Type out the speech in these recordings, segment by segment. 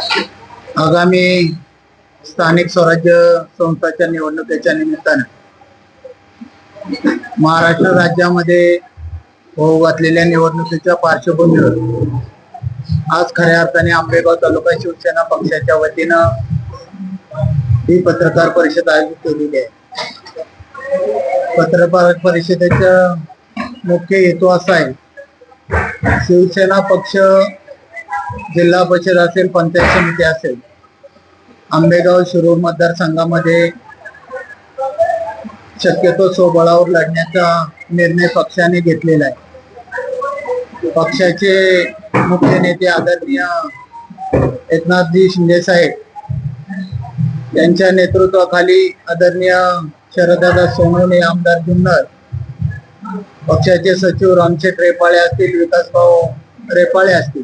आगामी स्थानिक स्वराज्य संस्थाच्या निवडणुकीच्या निमित्तानं महाराष्ट्र राज्यामध्ये होऊ घातलेल्या निवडणुकीच्या पार्श्वभूमीवर आज खऱ्या अर्थाने आंबेगाव तालुका शिवसेना पक्षाच्या वतीनं ही पत्रकार परिषद आयोजित केलेली आहे. पत्रकार परिषदेचा मुख्य हेतू असा आहे शिवसेना पक्ष जिल्हा परिषद असेल पंचायत समिती असेल आंबेगाव शिरूर मतदारसंघामध्ये शक्यतो स्वबळावर लढण्याचा निर्णय पक्षाने घेतलेला आहे. पक्षाचे मुख्य नेते आदरणीय एकनाथजी शिंदे साहेब यांच्या नेतृत्वाखाली आदरणीय शरददादा सोनवणे आमदार जुन्नर पक्षाचे सचिव रामशेठ रेपाळे असतील विकासभाऊ रेपाळे असतील.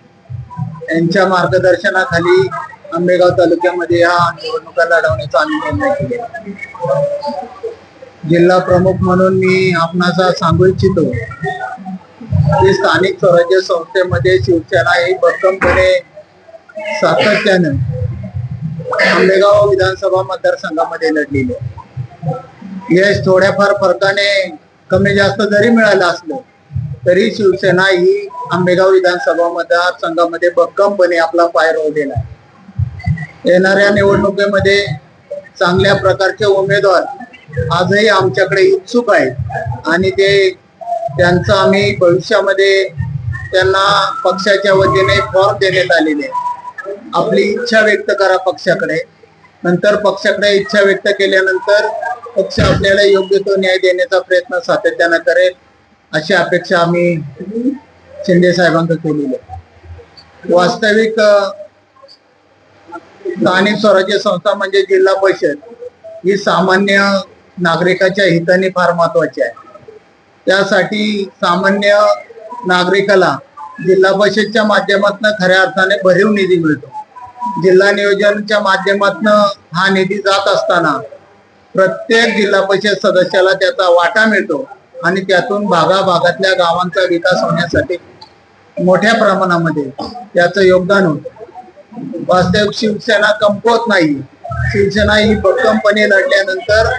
यांच्या मार्गदर्शनाखाली आंबेगाव तालुक्यामध्ये या निवडणुका लढवण्याचा आम्ही निर्णय केला जिल्हा प्रमुख म्हणून मी आपणाचा सांगू इच्छितो की स्थानिक स्वराज्य संस्थेमध्ये शिवसेना ही भक्कमपणे सातत्यानं आंबेगाव विधानसभा मतदारसंघामध्ये लढलेली यश थोड्याफार फरकाने कमी जास्त जरी मिळालं असलं तरी शिवसेना ही आंबेगाव विधानसभा मतदारसंघामध्ये भक्कमपणे आपला पाय रोवलेला आहे. येणाऱ्या निवडणुकीमध्ये चांगल्या प्रकारचे उमेदवार आजही आमच्याकडे इच्छुक आहेत. आणि ते त्यांचं आम्ही भविष्यामध्ये त्यांना पक्षाच्या वतीने फॉर्म देण्यात आलेले आहे. आपली इच्छा व्यक्त करा पक्षाकडे. नंतर पक्षाकडे इच्छा व्यक्त केल्यानंतर पक्ष आपल्याला योग्य तो न्याय देण्याचा प्रयत्न सातत्यानं करेल. अशी अपेक्षा आम्ही शिंदे साहेबांकडे केलेली आहे. वास्तविक स्थानिक स्वराज्य संस्था म्हणजे जिल्हा परिषद ही सामान्य नागरिकाच्या हिताने फार महत्वाची आहे. त्यासाठी सामान्य नागरिकाला जिल्हा परिषदच्या माध्यमातून खऱ्या अर्थाने भरीव निधी मिळतो. जिल्हा नियोजनच्या माध्यमातून हा निधी जात असताना प्रत्येक जिल्हा परिषद सदस्याला त्याचा वाटा मिळतो. आणि त्यातून भागाभागातल्या गावांचा विकास होण्यासाठी मोठ्या प्रमाणामध्ये त्याचं योगदान होतं. वास्तविक शिवसेना कमकुवत नाही. शिवसेना ही भक्कमपणे लढल्यानंतर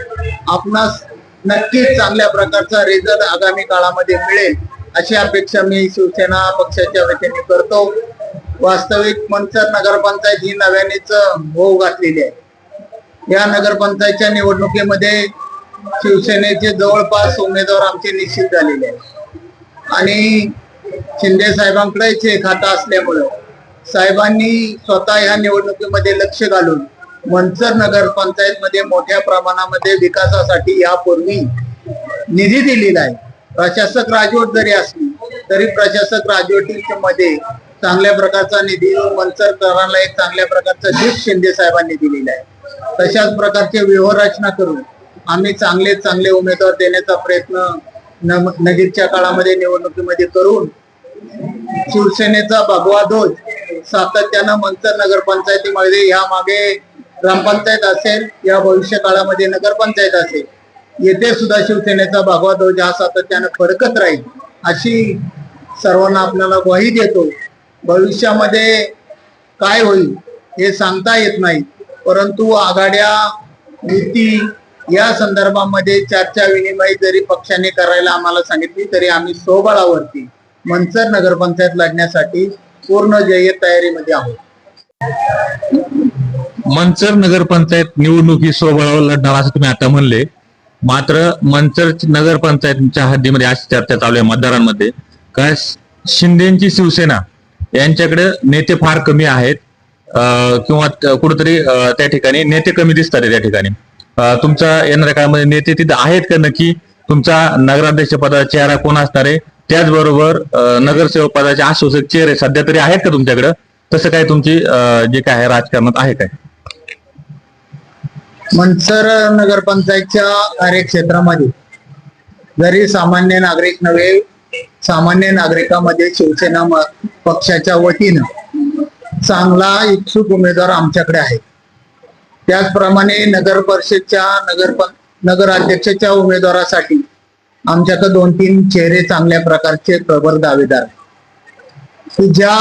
आपणास नक्कीच चांगल्या प्रकारचा रिझल्ट आगामी काळामध्ये मिळेल अशी अपेक्षा मी शिवसेना पक्षाच्या वतीने करतो. वास्तविक मनसर नगरपंचायत ही नव्यानेच होऊ घातलेली आहे. या नगरपंचायतच्या निवडणुकीमध्ये शिवसेनेचे जवळपास उमेदवार आमचे निश्चित झालेले आहेत. आणि शिंदे साहेबांकडेच हे खाता असल्यामुळं साहेबांनी स्वतः ह्या निवडणुकीमध्ये लक्ष घालून मंचर नगर पंचायत मध्ये मोठ्या प्रमाणामध्ये विकासासाठी यापूर्वी निधी दिलेला आहे. प्रशासक राजवट जरी असली तरी प्रशासक राजवटीच्या मध्ये चांगल्या प्रकारचा निधी मंचरकरांना एक चांगल्या प्रकारचा शिफ्ट शिंदे साहेबांनी दिलेला आहे. तशाच प्रकारचे व्यूहरचना करून आम्ही चांगले चांगले उमेदवार देण्याचा प्रयत्न न- नजीकच्या काळामध्ये निवडणुकीमध्ये करून शिवसेनेचा भगवा ध्वज सातत्यानं मंचर नगरपंचायतीमध्ये या मागे ग्रामपंचायत असेल या भविष्य काळामध्ये नगरपंचायत असेल येथे सुद्धा शिवसेनेचा भगवा ध्वज हा सातत्यानं फडकत राहील अशी सर्वांना आपल्याला ग्वाही देतो. भविष्यामध्ये काय होईल हे सांगता येत नाही परंतु आघाड्या युती या संदर्भामध्ये चर्चा विनिमय जरी पक्षाने करायला आम्हाला सांगितली तरी आम्ही स्वबळावरती मंचर नगरपंचायत लढण्यासाठी पूर्ण जय तयारीमध्ये आहोत. मंचर नगरपंचायत निवडणुकी ही सोबळावर लढणार असं तुम्ही आता म्हणले. मात्र मंचर नगरपंचायतच्या हद्दीमध्ये अशी चर्चा चालू आहे मतदारांमध्ये. का शिंदेची शिवसेना यांच्याकडे नेते फार कमी आहेत. किंवा कुठेतरी त्या ठिकाणी नेते कमी दिसतात त्या ठिकाणी. तुमच्या येणाऱ्या काळामध्ये नेते तिथे आहेत का नक्की? तुमचा नगराध्यक्ष पदाचा चेहरा कोण असणार आहे? त्याचबरोबर नगरसेवक पदाचे आश्वासक चेहरे सध्या तरी आहेत का तुमच्याकडे? तसं काय तुमची जे काय आहे राजकारणात आहे काय? मंचर नगरपंचायतच्या कार्यक्षेत्रामध्ये जरी सामान्य नागरिक नव्हे सामान्य नागरिकामध्ये शिवसेना पक्षाच्या वतीनं चांगला इच्छुक उमेदवार आमच्याकडे आहे. त्याचप्रमाणे नगर परिषदच्या नगर नगराध्यक्षाच्या उमेदवारासाठी आमच्याकडे दोन तीन चेहरे चांगल्या प्रकारचे प्रबळ दावेदार. की ज्या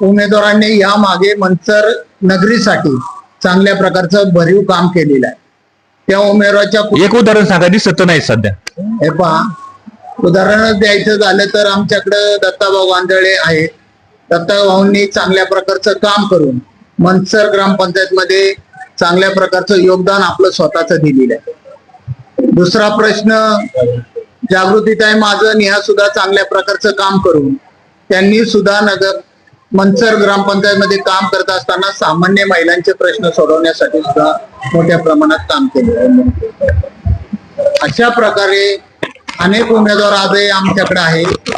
उमेदवारांनी या मागे मंचर नगरीसाठी चांगल्या प्रकारचं भरीव काम केलेलं आहे. त्या उमेदवाराच्या एक उदाहरण सांगा दिसत नाही सध्या. हे पहा. उदाहरण द्यायचं झालं तर आमच्याकडं दत्ताभाऊ गांधळे आहेत. दत्ताभाऊंनी चांगल्या प्रकारचं काम करून मनसर ग्रामपंचायत मध्ये चांगल्या प्रकारचं योगदान आपलं स्वतःच दिलेलं आहे. दुसरा प्रश्न जागृतीत आहे माझं निहा सुद्धा चांगल्या प्रकारचं काम करून त्यांनी सुद्धा नगर मनसर ग्रामपंचायत मध्ये काम करत असताना सामान्य महिलांचे प्रश्न सोडवण्यासाठी सुद्धा मोठ्या प्रमाणात काम केले. अशा प्रकारे अनेक उमेदवार आजही आमच्याकडे आहेत.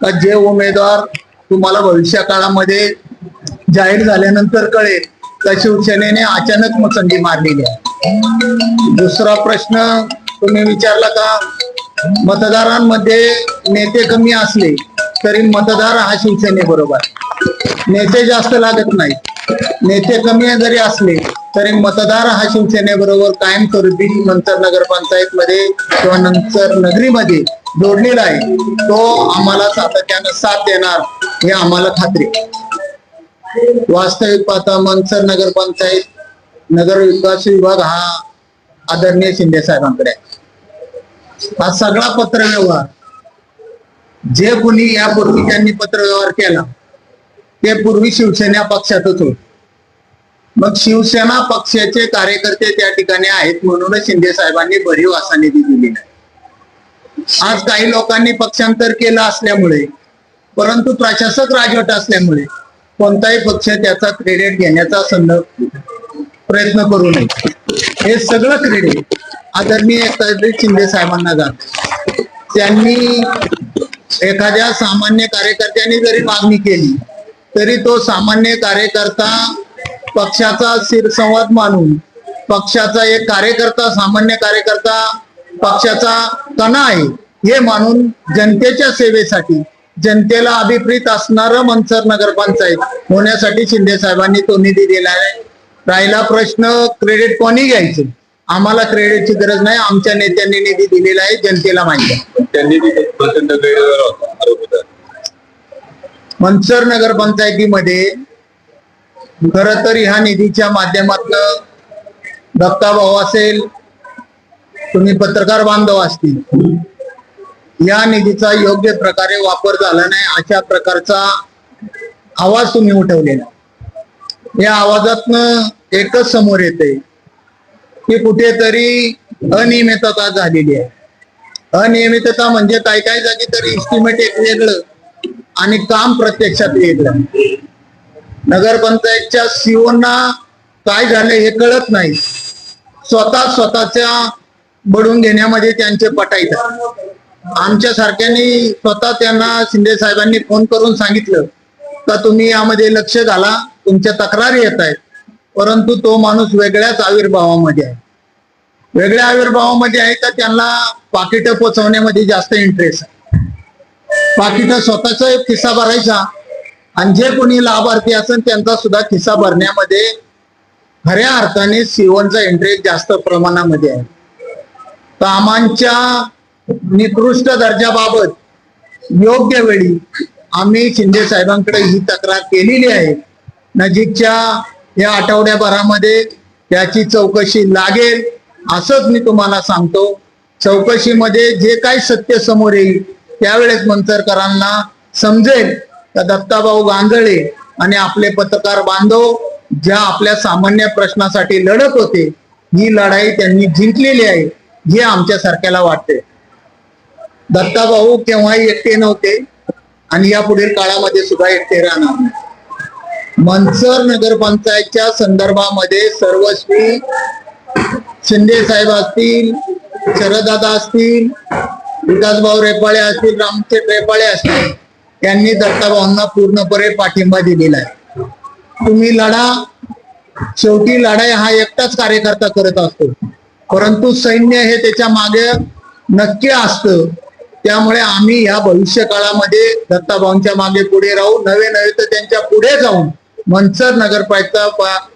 का जे उमेदवार तुम्हाला भविष्य काळामध्ये जाहीर झाल्यानंतर कळेल त्या शिवसेनेने अचानक मसंडी मारलेली आहे. दुसरा प्रश्न तुम्ही विचारला का? मतदारांमध्ये नेते कमी असले तरी मतदार हा शिवसेनेबरोबर. नेते जास्त लागत नाही. नेते कमी जरी असले तरी मतदार हा शिवसेनेबरोबर कायम स्वरूपी नंतर नगरपंचायत मध्ये किंवा नंतर नगरीमध्ये जोडलेला आहे. तो आम्हाला सातत्यानं साथ देणार हे आम्हाला खात्री आहे. वास्तविक पाहता मनसर नगरपंचायत नगर विकास विभाग हा आदरणीय शिंदे साहेबांकडे हा सगळा पत्रव्यवहार जे कोणी यापूर्वी त्यांनी पत्रव्यवहार केला ते पूर्वी शिवसेना पक्षातच होते. मग शिवसेना पक्षाचे कार्यकर्ते त्या ठिकाणी आहेत म्हणूनच शिंदे साहेबांनी भरीव असा निधी दिली आहे आज काही लोकांनी पक्षांतर केलं असल्यामुळे परंतु प्रशासक राजवट असल्यामुळे कोणताही पक्ष त्याचा क्रेडिट घेण्याचा संदर्भ प्रयत्न करू नये. हे सगळं क्रेडिट आदरणीय शिंदे साहेबांना जात. त्यांनी एखाद्या सामान्य कार्यकर्त्यांनी जरी मागणी केली तरी तो सामान्य कार्यकर्ता पक्षाचा शिरसंवाद मानून पक्षाचा एक कार्यकर्ता सामान्य कार्यकर्ता पक्षाचा कणा आहे हे मानून जनतेच्या सेवेसाठी जनतेला अभिप्रीत असणारं मनसर नगरपंचायत होण्यासाठी शिंदे साहेबांनी तो निधी दिला आहे. राहिला प्रश्न क्रेडिट कोणी घ्यायचं? आम्हाला क्रेडिटची गरज नाही आमच्या नेत्यांनी निधी दिलेला आहे जनतेला माहिती आहे. त्यांनी प्रचंड मनसर नगरपंचायतीमध्ये खर तर ह्या निधीच्या माध्यमातून दत्ताभाऊ असेल तुम्ही पत्रकार बांधव असतील. या निधीचा योग्य प्रकारे वापर झाला नाही अशा प्रकारचा आवाज तुम्ही उठवलेला या आवाजातन एकच समोर येते की कुठेतरी अनियमितता झालेली आहे. अनियमितता म्हणजे काय काय जागी तर इस्टिमेट एक वेगळं आणि काम प्रत्यक्षात वेगळं. नगरपंचायतच्या सीओना काय झालं हे कळत नाही. स्वतः स्वतःच्या बडून घेण्यामध्ये त्यांचे पटायचं आमच्या सारख्यांनी स्वतः त्यांना शिंदे साहेबांनी फोन करून सांगितलं का तुम्ही यामध्ये लक्ष घाला तुमच्या तक्रारी येत आहेत. परंतु तो माणूस वेगळ्याच आविर्भावामध्ये आहे. वेगळ्या आविर्भावामध्ये आहे तर त्यांना पाकिटं पोचवण्यामध्ये जास्त इंटरेस्ट आहे. पाकिटं स्वतःचा एक खिस्सा भरायचा आणि जे कोणी लाभार्थी असेल त्यांचा सुद्धा खिस्सा भरण्यामध्ये खऱ्या अर्थाने सीओनचा इंटरेस्ट जास्त प्रमाणामध्ये आहे. कामांच्या निकृष्ट दर्जाबाबत योग्य वेळी आम्ही शिंदे साहेबांकडे ही तक्रार केलेली आहे. नजीकच्या या आठवड्याभरामध्ये त्याची चौकशी लागेल असंच मी तुम्हाला सांगतो. चौकशीमध्ये जे काही सत्य समोर येईल त्यावेळेस मंचरकरांना समजेल. का दत्ताभाऊ गांजळे आणि आपले पत्रकार बांधव ज्या आपल्या सामान्य प्रश्नासाठी लढत होते ही लढाई त्यांनी जिंकलेली आहे हे आमच्या सारख्याला वाटते दत्ताभाऊ केव्हाही एकटे नव्हते आणि या पुढील काळामध्ये सुद्धा एकटे राहणार नाही. मनसर नगरपंचायतच्या संदर्भामध्ये सर्वस्वी शिंदे साहेब असतील शरददादा असतील विकासभाऊ रेपाळे असतील रामचेट रेपाळे असतील यांनी दत्ताभाऊंना पूर्णपणे पाठिंबा दिलेला आहे. तुम्ही लढा शेवटी लढाई हा एकटाच कार्यकर्ता करत असतो. परंतु सैन्य हे त्याच्यामागे नक्की असतं. त्यामुळे आम्ही या भविष्य काळामध्ये दत्ताभाऊंच्या मागे पुढे राहू. नवे नवे तर त्यांच्या पुढे जाऊन मनसर नगरपालिका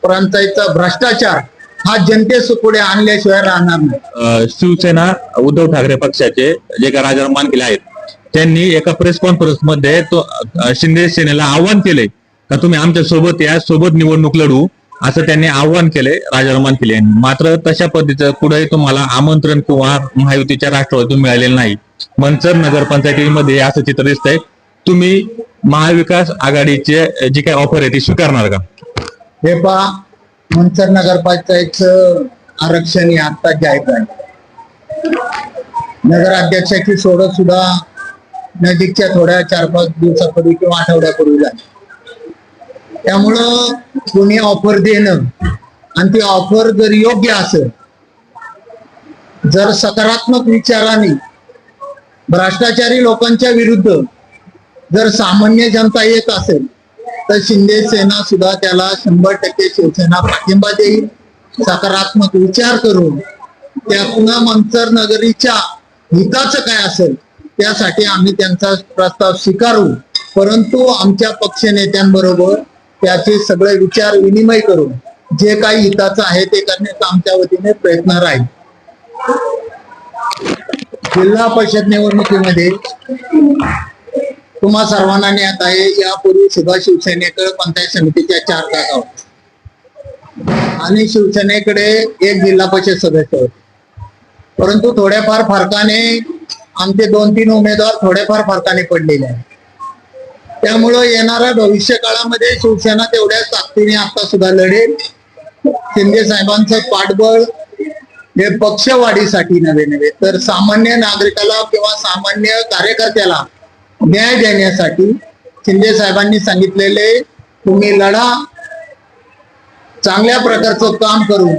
प्रांताचा भ्रष्टाचार हा जनतेपुढे आणल्याशिवाय राहणार नाही. शिवसेना उद्धव ठाकरे पक्षाचे जे काही राजाराम मानकेले आहेत त्यांनी एका प्रेस कॉन्फरन्समध्ये तो शिंदे सेनेला आव्हान केले का तुम्ही आमच्यासोबत या सोबत निवडणूक लढू. असं त्यांनी आव्हान केले राजारामान केले मात्र तशा पद्धतीचं कुठेही तुम्हाला आमंत्रण किंवा महायुतीच्या राष्ट्रवादीतून मिळालेलं नाही. मंचर नगरपंचायतीमध्ये असं चित्र दिसतंय. तुम्ही महाविकास आघाडीचे जी काही ऑफर आहे ती स्वीकारणार का? हे पहा मंचर नगरपंचायतचं आरक्षण हे आता जाहीर झालं. नगराध्यक्षाची सोडत सुद्धा नजीकच्या थोड्या चार पाच दिवसापूर्वी किंवा आठवड्यापूर्वी झाली. त्यामुळं कोणी ऑफर देणं आणि ती ऑफर जर योग्य असेल जर सकारात्मक विचाराने भ्रष्टाचारी लोकांच्या विरुद्ध जर सामान्य जनता येत असेल तर शिंदे सेना सुद्धा त्याला शंभर टक्के शिवसेना पाठिंबा देईल. सकारात्मक विचार करून त्या पुन्हा मंचर नगरीच्या हिताचं काय असेल त्यासाठी आम्ही त्यांचा प्रस्ताव स्वीकारू. परंतु आमच्या पक्ष नेत्यांबरोबर त्याचे सगळे विचार विनिमय करून जे काही हिताचं आहे ते करण्याचा आमच्या वतीने प्रयत्न राहील. जिल्हा परिषद निवडणुकीमध्ये तुम्हा सर्वांना ज्ञात आहे यापूर्वी सुद्धा शिवसेनेकडे पंचायत समितीच्या चार जागा होत्या. आणि शिवसेनेकडे एक जिल्हा परिषद सदस्य होते. परंतु थोड्याफार फरकाने आमचे दोन तीन उमेदवार थोड्याफार फरकाने पडलेले आहेत. त्यामुळं येणाऱ्या भविष्य काळामध्ये शिवसेना तेवढ्या ताकदीने आता सुद्धा लढेल. शिंदे साहेबांचं पाठबळ हे पक्षवाढीसाठी नव्हे नव्हे. तर सामान्य नागरिकाला किंवा सामान्य कार्यकर्त्याला न्याय देण्यासाठी शिंदे साहेबांनी सांगितलेले तुम्ही लढा. चांगल्या प्रकारचं काम करून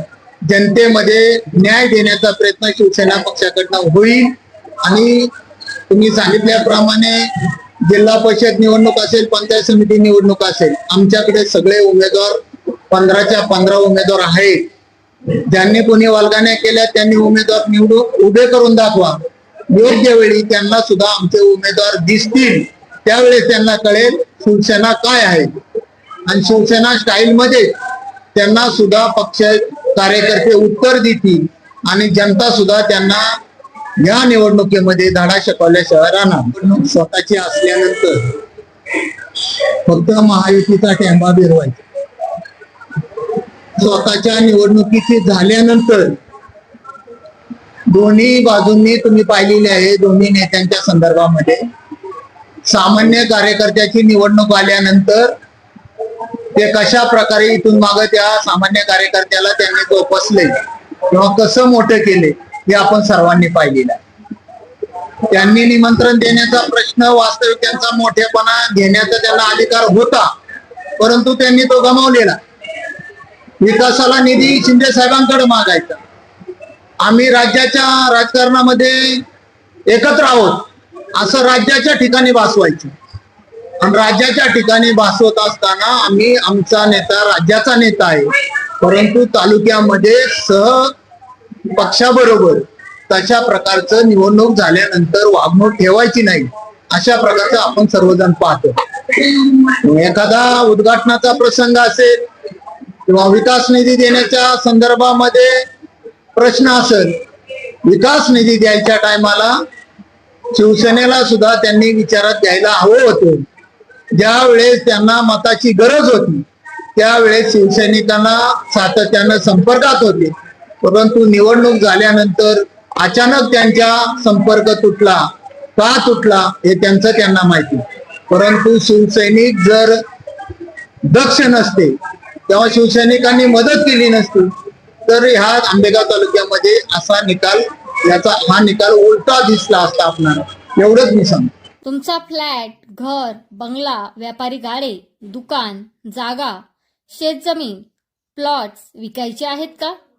जनतेमध्ये न्याय देण्याचा प्रयत्न शिवसेना पक्षाकडनं होईल. आणि तुम्ही सांगितल्याप्रमाणे जिल्हा परिषद निवडणूक असेल पंचायत समिती निवडणूक असेल आमच्याकडे सगळे उमेदवार पंधराच्या पंधरा उमेदवार आहेत. ज्यांनी कोणी वालगाण्या केल्या त्यांनी उमेदवार निवडून उभे करून दाखवा. योग्य वेळी त्यांना सुद्धा आमचे उमेदवार दिसतील. त्यावेळेस त्यांना कळेल शिवसेना काय आहे. आणि शिवसेना स्टाईल मध्ये त्यांना सुद्धा पक्ष कार्यकर्ते उत्तर देतील. आणि जनता सुद्धा त्यांना या निवडणुकीमध्ये धडा शिकवल्या शहरांना निवडणूक स्वतःची असल्यानंतर फक्त महायुतीचा टेंबा बिरवायचा स्वतःच्या निवडणुकीची झाल्यानंतर दोन्ही बाजूंनी तुम्ही पाहिलेले आहे दोन्ही नेत्यांच्या संदर्भामध्ये. सामान्य कार्यकर्त्याची निवडणूक आल्यानंतर ते कशा प्रकारे इथून माग त्या सामान्य कार्यकर्त्याला त्यांनी जोपासले किंवा कसं मोठं केले हे आपण सर्वांनी पाहिलेलं आहे. त्यांनी निमंत्रण देण्याचा प्रश्न वास्तविक त्यांचा मोठेपणा घेण्याचा त्यांना अधिकार होता परंतु त्यांनी तो गमावलेला. विकासाला निधी शिंदे साहेबांकडे मागायचा. आम्ही राज्याच्या राजकारणामध्ये एकत्र आहोत असं राज्याच्या ठिकाणी भासवायचं. आणि राज्याच्या ठिकाणी भासवत असताना आम्ही आमचा नेता राज्याचा नेता आहे परंतु तालुक्यामध्ये सह पक्षाबरोबर तशा प्रकारचं निवडणूक झाल्यानंतर वागणूक ठेवायची नाही अशा प्रकारचं आपण सर्वजण पाहतो. एखादा उद्घाटनाचा प्रसंग असेल किंवा विकास निधी देण्याच्या संदर्भामध्ये प्रश्न असेल विकास निधी द्यायच्या टायमाला शिवसेनेला सुद्धा त्यांनी विचारात घ्यायला हवं होतं. ज्यावेळेस त्यांना मताची गरज होती त्यावेळेस शिवसैनिकांना सातत्यानं संपर्कात होते. परंतु निवडणूक झाल्यानंतर अचानक त्यांच्या संपर्क तुटला. का तुटला हे त्यांचं त्यांना माहिती. परंतु शिवसैनिक जर दक्ष नसते तेव्हा शिवसैनिकांनी मदत केली नसती तर ह्या आंबेगाव तालुक्यामध्ये असा निकाल याचा हा निकाल उलटा दिसला असता आपणाला. एवढंच मी सांगतो. तुमचा फ्लॅट घर बंगला व्यापारी गाडे दुकान जागा शेतजमीन प्लॉट्स विकायचे आहेत का?